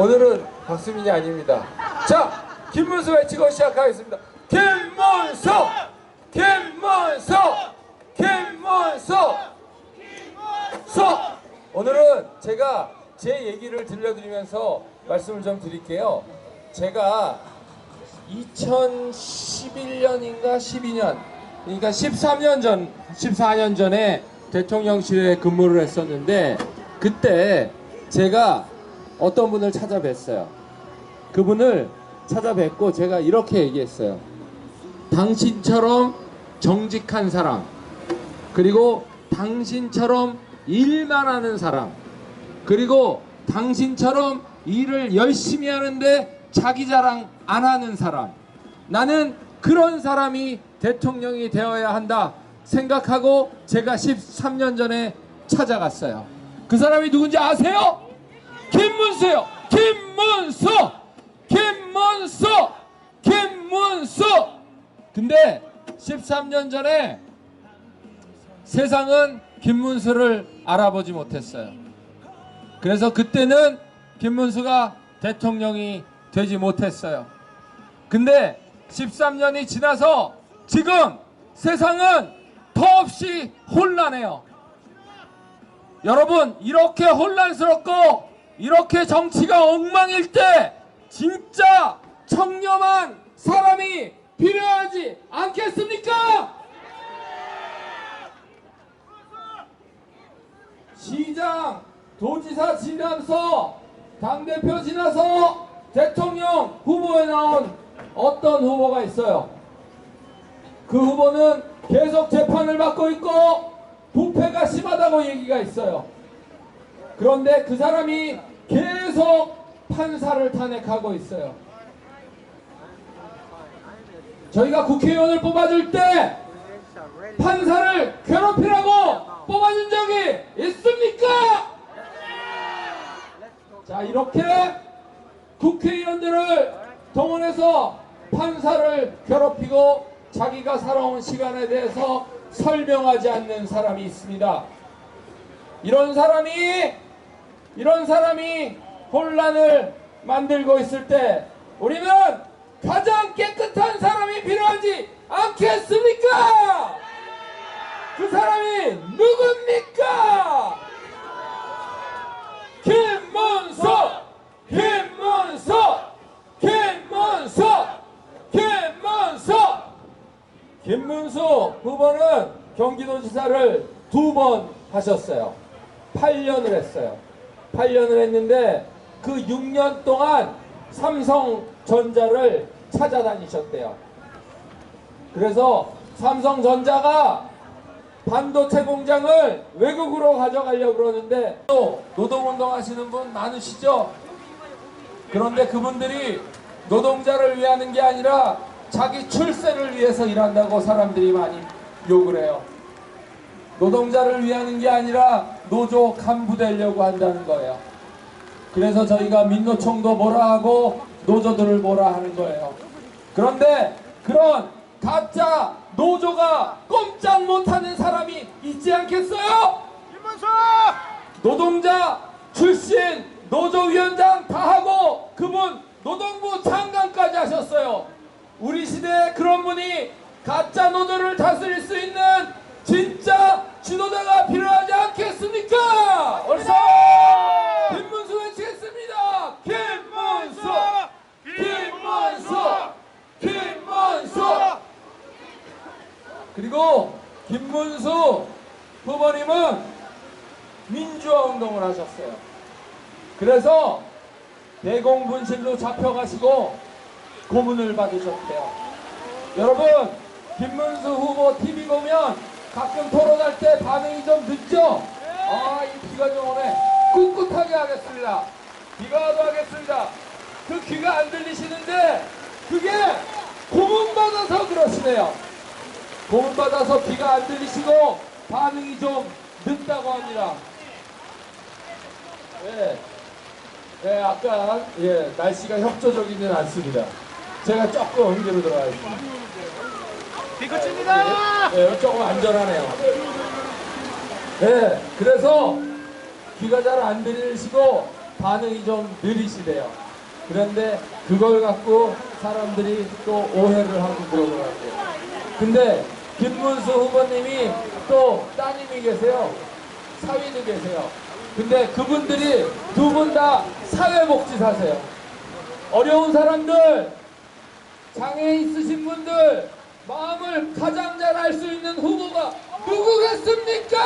오늘은 박수민이 아닙니다. 자, 김문수 외치고 시작하겠습니다. 김문수! 김문수! 김문수! 수! 오늘은 제가 제 얘기를 들려드리면서 말씀을 좀 드릴게요. 제가 2011년인가 12년, 그러니까 13년 전, 14년 전에 대통령실에 근무를 했었는데 그때 제가 어떤 분을 찾아뵀어요. 그분을 찾아뵙고 제가 이렇게 얘기했어요. 당신처럼 정직한 사람, 그리고 당신처럼 일만 하는 사람, 그리고 당신처럼 일을 열심히 하는데 자기 자랑 안 하는 사람. 나는 그런 사람이 대통령이 되어야 한다 생각하고 제가 13년 전에 찾아갔어요. 그 사람이 누군지 아세요? 김문수요. 김문수. 김문수. 김문수. 근데 13년 전에 세상은 김문수를 알아보지 못했어요. 그래서 그때는 김문수가 대통령이 되지 못했어요. 근데 13년이 지나서 지금 세상은 더없이 혼란해요. 여러분, 이렇게 혼란스럽고 이렇게 정치가 엉망일 때 진짜 청렴한 사람이 필요하지 않겠습니까? 시장, 도지사 지나서 당대표 지나서 대통령 후보에 나온 어떤 후보가 있어요. 그 후보는 계속 재판을 받고 있고 부패가 심하다고 얘기가 있어요. 그런데 그 사람이 계속 판사를 탄핵하고 있어요. 저희가 국회의원을 뽑아줄 때 판사를 괴롭히라고 뽑아준 적이 있습니까? 자 이렇게 국회의원들을 동원해서 판사를 괴롭히고 자기가 살아온 시간에 대해서 설명하지 않는 사람이 있습니다. 이런 사람이 이런 사람이 혼란을 만들고 있을 때 우리는 가장 깨끗한 사람이 필요하지 않겠습니까? 그 사람이 누굽니까? 김문수! 김문수! 김문수! 김문수! 김문수 후보는 경기도지사를 두 번 하셨어요. 8년을 했어요. 8년을 했는데 그 6년 동안 삼성전자를 찾아다니셨대요. 그래서 삼성전자가 반도체 공장을 외국으로 가져가려고 그러는데 또 노동운동 하시는 분 많으시죠? 그런데 그분들이 노동자를 위하는 게 아니라 자기 출세를 위해서 일한다고 사람들이 많이 욕을 해요. 노동자를 위하는 게 아니라 노조 간부 되려고 한다는 거예요. 그래서 저희가 민노총도 뭐라 하고 노조들을 뭐라 하는 거예요. 그런데 그런 가짜 노조가 꼼짝 못하는 사람이 있지 않겠어요? 김문수! 노동자 출신 노조위원장 다 하고 그분 노동부 장관까지 하셨어요. 우리 시대에 그런 분이 가짜 노조를 다스릴 수 있는 진짜 지도자가 필요하지 않겠습니까? 얼싸 김문수 외치겠습니다. 김문수, 김문수, 김문수. 그리고 김문수 후보님은 민주화 운동을 하셨어요. 그래서 대공분실로 잡혀가시고 고문을 받으셨대요. 여러분, 김문수 후보 TV 보면 가끔 토론할 때 반응이 좀 늦죠? 아, 이 비가 좀 오네. 꿋꿋하게 하겠습니다. 비가 와도 하겠습니다. 그 귀가 안 들리시는데 그게 고문받아서 그러시네요. 고문받아서 귀가 안 들리시고 반응이 좀 늦다고 합니다. 예. 예, 아까 예, 날씨가 협조적이진 않습니다. 제가 조금 흥기로 들어가겠습니다. 비커칩니다! 예, 조금 안전하네요. 예, 그래서 귀가 잘 안 들리시고 반응이 좀 느리시대요. 그런데 그걸 갖고 사람들이 또 오해를 하고 그러더라고요. 근데 김문수 후보님이 또 따님이 계세요. 사위도 계세요. 근데 그분들이 두 분 다 사회복지사세요. 어려운 사람들, 장애 있으신 분들, 마음을 가장 잘 알 수 있는 후보가 누구겠습니까?